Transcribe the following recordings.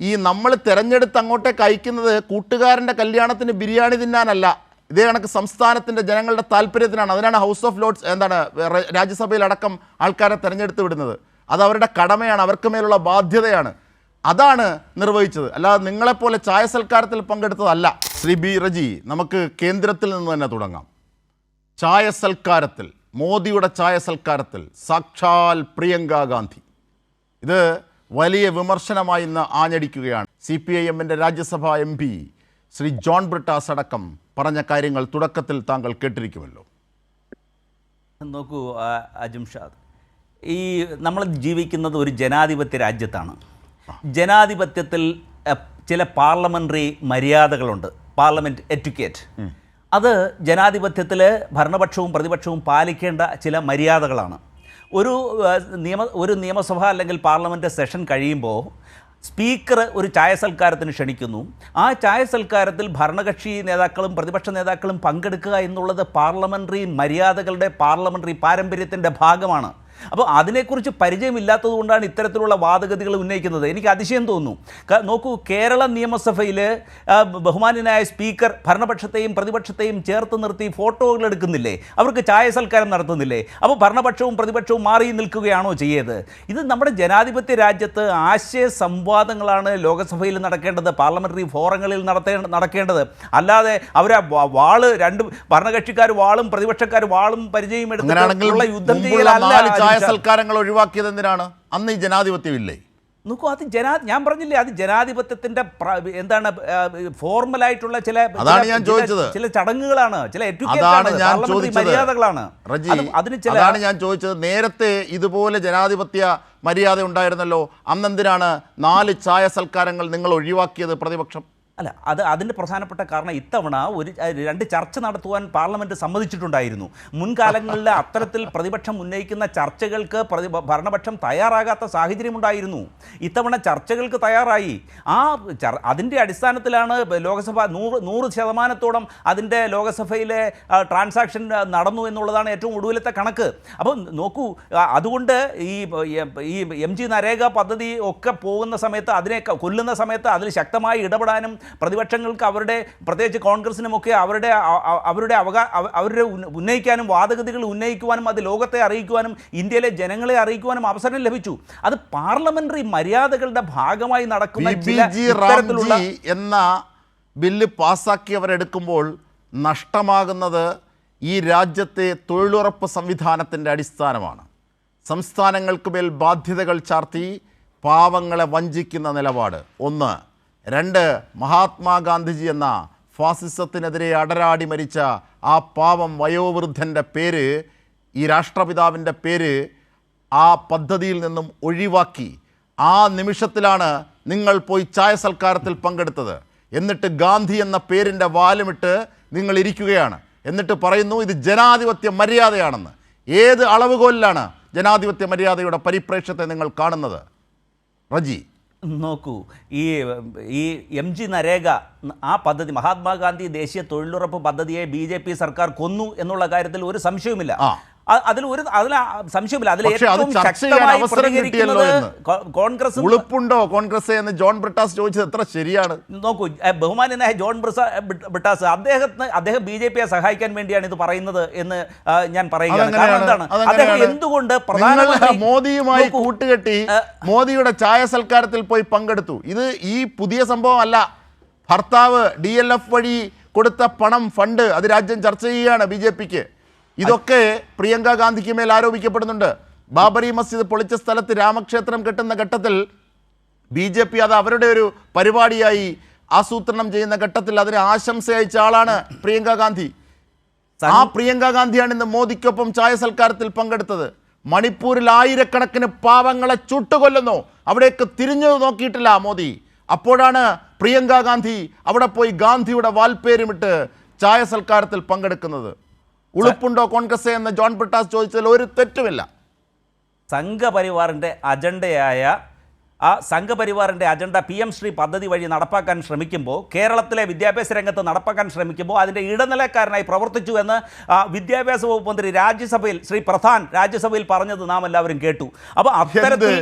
ഈ നമ്മൾ തിരഞ്ഞെടുത്ത് അങ്ങോട്ടേക്ക് അയക്കുന്നത് കൂട്ടുകാരന്റെ കല്യാണത്തിന് ബിരിയാണി തിന്നാനല്ല. ഇതേ കണക്ക് സംസ്ഥാനത്തിന്റെ ജനങ്ങളുടെ താല്പര്യത്തിനാണ്. അതിനാണ് ഹൗസ് ഓഫ് ലോഡ്സ് എന്താണ് രാജ്യസഭയിലടക്കം ആൾക്കാരെ തിരഞ്ഞെടുത്ത് വിടുന്നത്. അത് അവരുടെ കടമയാണ് അവർക്ക് മേലുള്ള ബാധ്യതയാണ്. അതാണ് നിർവഹിച്ചത്. അല്ലാതെ നിങ്ങളെപ്പോലെ ചായ സൽക്കാരത്തിൽ പങ്കെടുത്തതല്ല. ശ്രീ ബി റജി നമുക്ക് കേന്ദ്രത്തിൽ നിന്ന് തന്നെ തുടങ്ങാം. ചായ സൽക്കാരത്തിൽ മോദിയുടെ ചായ സൽക്കാരത്തിൽ സാക്ഷാൽ പ്രിയങ്ക ഗാന്ധി. ഇത് വലിയ വിമർശനമായി ഇന്ന് ആഞ്ഞടിക്കുകയാണ് സി പി ഐ എമ്മിന്റെ Rajya Sabha M P Shri John Brittas അടക്കം പറഞ്ഞ കാര്യങ്ങൾ തുടക്കത്തിൽ താങ്കൾ കേട്ടിരിക്കുമല്ലോ. നോക്കൂ അജംഷാദ് ഈ നമ്മൾ ജീവിക്കുന്നത് ഒരു ജനാധിപത്യ രാജ്യത്താണ്. ജനാധിപത്യത്തിൽ ചില പാർലമെന്ററി മര്യാദകളുണ്ട്. Parliament etiquette. അത് ജനാധിപത്യത്തിൽ ഭരണപക്ഷവും പ്രതിപക്ഷവും പാലിക്കേണ്ട ചില മര്യാദകളാണ്. ഒരു നിയമ ഒരു നിയമസഭ അല്ലെങ്കിൽ പാർലമെന്റ് സെഷൻ കഴിയുമ്പോൾ സ്പീക്കർ ഒരു ചായ സൽക്കാരത്തിന് ക്ഷണിക്കുന്നു. ആ ചായ സൽക്കാരത്തിൽ ഭരണകക്ഷി നേതാക്കളും പ്രതിപക്ഷ നേതാക്കളും പങ്കെടുക്കുക എന്നുള്ളത് പാർലമെന്ററി മര്യാദകളുടെ പാർലമെന്ററി പാരമ്പര്യത്തിന്റെ ഭാഗമാണ്. അപ്പോൾ അതിനെക്കുറിച്ച് പരിചയമില്ലാത്തത് കൊണ്ടാണ് ഇത്തരത്തിലുള്ള വാദഗതികൾ ഉന്നയിക്കുന്നത്. എനിക്ക് അതിശയം തോന്നുന്നു. നോക്കൂ കേരള നിയമസഭയിൽ ബഹുമാനനായ ബഹുമാന്യനായ സ്പീക്കർ ഭരണപക്ഷത്തെയും പ്രതിപക്ഷത്തെയും ചേർത്ത് നിർത്തി ഫോട്ടോകൾ എടുക്കുന്നില്ലേ? അവർക്ക് ചായ സൽക്കാരം നടത്തുന്നില്ലേ? അപ്പോൾ ഭരണപക്ഷവും പ്രതിപക്ഷവും മാറി നിൽക്കുകയാണോ ചെയ്യേത്? ഇത് നമ്മുടെ ജനാധിപത്യ രാജ്യത്ത് ആശയ സംവാദങ്ങളാണ് ലോകസഭയിൽ നടക്കേണ്ടത് പാർലമെന്ററി ഫോറങ്ങളിൽ നടത്തേ നടക്കേണ്ടത്. അല്ലാതെ അവരെ വാൾ രണ്ട് ഭരണകക്ഷിക്കാർ വാളും പ്രതിപക്ഷക്കാർ വാളും പരിചയം എടുത്തിട്ടുള്ള യുദ്ധം ചെയ്യലല്ല ചായ. സൽക്കാരങ്ങൾ ഒഴിവാക്കിയത് എന്തിനാണ് അന്ന് ഈ ജനാധിപത്യമില്ലേ? നോക്കൂ അത് ജനാ ഞാൻ പറഞ്ഞില്ലേ അത് ജനാധിപത്യത്തിന്റെ എന്താണ് ഫോർമലായിട്ടുള്ള ചില അതാണ് ഞാൻ ചോദിച്ചത്. ചില ചടങ്ങുകളാണ് ചില മര്യാദകളാണ്. അതിന് ചില അതാണ് ഞാൻ ചോദിച്ചത്. നേരത്തെ ഇതുപോലെ ജനാധിപത്യ മര്യാദ ഉണ്ടായിരുന്നല്ലോ. അന്നെന്തിനാണ് നാല് ചായ സൽക്കാരങ്ങൾ നിങ്ങൾ ഒഴിവാക്കിയത് പ്രതിപക്ഷം? അല്ല അത് അതിന്റെ പ്രധാനപ്പെട്ട കാരണം ഇത്തവണ ഒരു രണ്ട് ചർച്ച നടത്തുവാൻ പാർലമെന്റ് സമ്മതിച്ചിട്ടുണ്ടായിരുന്നു. മുൻകാലങ്ങളിൽ അത്തരത്തിൽ പ്രതിപക്ഷം ഉന്നയിക്കുന്ന ചർച്ചകൾക്ക് പ്രതി ഭരണപക്ഷം തയ്യാറാകാത്ത സാഹചര്യമുണ്ടായിരുന്നു. ഇത്തവണ ചർച്ചകൾക്ക് തയ്യാറായി. ആ അതിന്റെ അടിസ്ഥാനത്തിലാണ് ലോകസഭ നൂറ് നൂറ് ശതമാനത്തോളം അതിന്റെ ലോകസഭയിലെ ട്രാൻസാക്ഷൻ നടന്നു എന്നുള്ളതാണ് ഏറ്റവും ഒടുവിലത്തെ കണക്ക്. അപ്പം നോക്കൂ അതുകൊണ്ട് ഈ ഈ എം ജി നരേഗ പദ്ധതി ഒക്കെ പോകുന്ന സമയത്ത് അതിനെ കൊല്ലുന്ന സമയത്ത് അതിൽ ശക്തമായി ഇടപെടാനും പ്രതിപക്ഷങ്ങൾക്ക് അവരുടെ പ്രത്യേകിച്ച് കോൺഗ്രസിനുമൊക്കെ അവരുടെ അവരുടെ അവകാ അവരുടെ ഉന്നയിക്കാനും വാദഗതികൾ ഉന്നയിക്കുവാനും അത് ലോകത്തെ അറിയിക്കുവാനും ഇന്ത്യയിലെ ജനങ്ങളെ അറിയിക്കുവാനും അവസരം ലഭിച്ചു. അത് പാർലമെന്ററി മര്യാദകളുടെ ഭാഗമായി നടക്കുന്ന ഇത്തരത്തിലുള്ള എന്ന ബില്ല് പാസ്സാക്കിയവരെടുക്കുമ്പോൾ നഷ്ടമാകുന്നത് ഈ രാജ്യത്തെ തൊഴിലുറപ്പ് സംവിധാനത്തിന്റെ അടിസ്ഥാനമാണ്. സംസ്ഥാനങ്ങൾക്ക് മേൽ ബാധ്യതകൾ ചാർത്തി പാവങ്ങളെ വഞ്ചിക്കുന്ന നിലപാട്. ഒന്ന് രണ്ട് മഹാത്മാഗാന്ധിജി എന്ന ഫാസിസത്തിനെതിരെ അടരാടി മരിച്ച ആ പാവം വയോവൃദ്ധന്റെ പേര് ഈ രാഷ്ട്രപിതാവിന്റെ പേര് ആ പദ്ധതിയിൽ നിന്നും ഒഴിവാക്കി. ആ നിമിഷത്തിലാണ് നിങ്ങൾ പോയി ചായ സൽക്കാരത്തിൽ പങ്കെടുത്തത്. എന്നിട്ട് ഗാന്ധി എന്ന പേരിന്റെ വാലുമിട്ട് നിങ്ങൾ ഇരിക്കുകയാണ്. എന്നിട്ട് പറയുന്നു ഇത് ജനാധിപത്യ മര്യാദയാണെന്ന്. ഏത് അളവുകോലിലാണ് ജനാധിപത്യ മര്യാദയുടെ പരിപ്രേക്ഷ്യത്തെ നിങ്ങൾ കാണുന്നത്? റജി. നോക്കൂ. ഈ ഈ എം ജി നരേഗ ആ പദ്ധതി മഹാത്മാഗാന്ധി ദേശീയ തൊഴിലുറപ്പ് പദ്ധതിയെ ബി സർക്കാർ കൊന്നു എന്നുള്ള കാര്യത്തിൽ ഒരു സംശയവുമില്ല. അതിൽ ഒരു അതിൽ സംശയമില്ല. അതിൽ കോൺഗ്രസ് ഏറ്റവും ശക്തമായി പ്രതികരിക്കുന്നത്. ഉളുപ്പുണ്ടോ? കോൺഗ്രസ് എന്ന് ജോൺ ബ്രിട്ടാസ് ചോദിച്ചത് എത്ര ശരിയാണ്? നോക്കൂ ബഹുമാൻ ബഹുമാന്യനായ ജോൺ ബ്രിട്ടാസ് അദ്ദേഹത്തിന് അദ്ദേഹം ബി ജെ പിയെ സഹായിക്കാൻ വേണ്ടിയാണ് ഇത് പറയുന്നത് എന്ന് ഞാൻ പറയുകയാണ്. അദ്ദേഹം? എന്തുകൊണ്ട് മോദിയുമായി കൂട്ടുകെട്ടി മോദിയുടെ ചായ സൽക്കാരത്തിൽ പോയി പങ്കെടുത്തു. ഇത് ഈ പുതിയ സംഭവം അല്ല ഭർത്താവ് ഡി എൽ എഫ് വഴി കൊടുത്ത പണം ഫണ്ട് അത് രാജ്യം ചർച്ച ചെയ്യുകയാണ് ബി ജെ പിക്ക്. ഇതൊക്കെ പ്രിയങ്ക ഗാന്ധിക്ക് മേൽ ആരോപിക്കപ്പെടുന്നുണ്ട്. ബാബറി മസ്ജിദ് പൊളിച്ച സ്ഥലത്ത് രാമക്ഷേത്രം കെട്ടുന്ന ഘട്ടത്തിൽ ബി ജെ പി അത് അവരുടെ ഒരു പരിപാടിയായി ആസൂത്രണം ചെയ്യുന്ന ഘട്ടത്തിൽ അതിന് ആശംസ അയച്ച ആളാണ് പ്രിയങ്ക ഗാന്ധി. ആ പ്രിയങ്ക ഗാന്ധിയാണ് ഇന്ന് മോദിക്കൊപ്പം ചായ സൽക്കാരത്തിൽ പങ്കെടുത്തത്. മണിപ്പൂരിൽ ആയിരക്കണക്കിന് പാവങ്ങളെ ചുട്ടുകൊല്ലുന്നു. അവിടേക്ക് തിരിഞ്ഞു നോക്കിയിട്ടില്ല മോദി. അപ്പോഴാണ് പ്രിയങ്ക ഗാന്ധി അവിടെ പോയി ഗാന്ധിയുടെ വാൽപ്പേരുമിട്ട് ചായ സൽക്കാരത്തിൽ പങ്കെടുക്കുന്നത്. ഉളുപ്പുണ്ടോ കോൺഗ്രസ് എന്ന് ജോൺ ബ്രിട്ടാസ് ചോദിച്ചതിൽ ഒരു തെറ്റുമില്ല. സംഘപരിവാറിന്റെ അജണ്ടയായ ആ സംഘപരിവാറിന്റെ അജണ്ട പി എം ശ്രീ പദ്ധതി വഴി നടപ്പാക്കാൻ ശ്രമിക്കുമ്പോൾ കേരളത്തിലെ വിദ്യാഭ്യാസ രംഗത്ത് നടപ്പാക്കാൻ ശ്രമിക്കുമ്പോൾ അതിന്റെ ഇടനിലക്കാരനായി പ്രവർത്തിച്ചു എന്ന് വിദ്യാഭ്യാസ വകുപ്പ് മന്ത്രി രാജ്യസഭയിൽ ശ്രീ പ്രധാൻ രാജ്യസഭയിൽ പറഞ്ഞത് നാം എല്ലാവരും കേട്ടു. അപ്പോൾ അത്തരത്തിൽ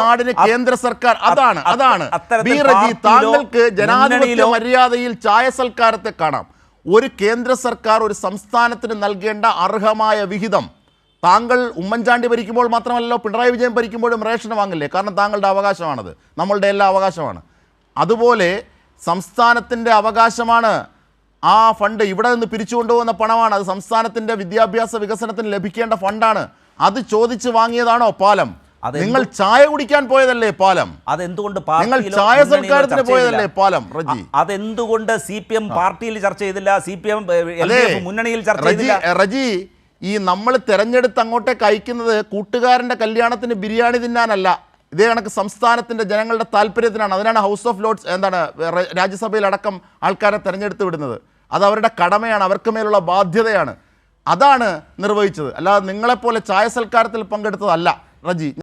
നാടിന് കേന്ദ്ര സർക്കാർ അതാണ് അതാണ്. താങ്കൾക്ക് ജനാധിപത്യ മര്യാദയിൽ ചായ സൽക്കാരത്തെ കാണാം. ഒരു കേന്ദ്ര സർക്കാർ ഒരു സംസ്ഥാനത്തിന് നൽകേണ്ട അർഹമായ വിഹിതം താങ്കൾ ഉമ്മൻചാണ്ടി ഭരിക്കുമ്പോൾ മാത്രമല്ലല്ലോ പിണറായി വിജയൻ ഭരിക്കുമ്പോഴും റേഷൻ വാങ്ങില്ലേ? കാരണം താങ്കളുടെ അവകാശമാണത്. നമ്മളുടെ എല്ലാ അവകാശമാണ്. അതുപോലെ സംസ്ഥാനത്തിന്റെ അവകാശമാണ് ആ ഫണ്ട് ഇവിടെ നിന്ന് പിരിച്ചു കൊണ്ടുപോകുന്ന പണമാണ്. അത് സംസ്ഥാനത്തിന്റെ വിദ്യാഭ്യാസ വികസനത്തിന് ലഭിക്കേണ്ട ഫണ്ടാണ്. അത് ചോദിച്ച് വാങ്ങിയതാണോ പാലം? നിങ്ങൾ ചായ കുടിക്കാൻ പോയതല്ലേ പാലം? അതെന്തുകൊണ്ട് നിങ്ങൾ ചായ സൽക്കാരത്തിന് പോയതല്ലേ പാലം റജി? അതെന്തുകൊണ്ട് സി പി എം പാർട്ടിയിൽ ചർച്ച ചെയ്തില്ല? സി പി എം മുന്നണിയിൽ ചർച്ച റജി ചെയ്തില്ല? റജി ഈ നമ്മൾ തെരഞ്ഞെടുത്ത് അങ്ങോട്ടേക്ക് അയക്കുന്നത് കൂട്ടുകാരന്റെ കല്യാണത്തിന് ബിരിയാണി തിന്നാനല്ല. ഇതേ കണക്ക് സംസ്ഥാനത്തിന്റെ ജനങ്ങളുടെ താല്പര്യത്തിനാണ്. അതിനാണ് ഹൗസ് ഓഫ് ലോഡ്സ് എന്താണ് രാജ്യസഭയിലടക്കം ആൾക്കാരെ തെരഞ്ഞെടുത്ത് വിടുന്നത്. അത് അവരുടെ കടമയാണ് അവർക്ക് മേലുള്ള ബാധ്യതയാണ്. അതാണ് നിർവഹിച്ചത്. അല്ലാതെ നിങ്ങളെപ്പോലെ ചായ സൽക്കാരത്തിൽ പങ്കെടുത്തതല്ല റജി.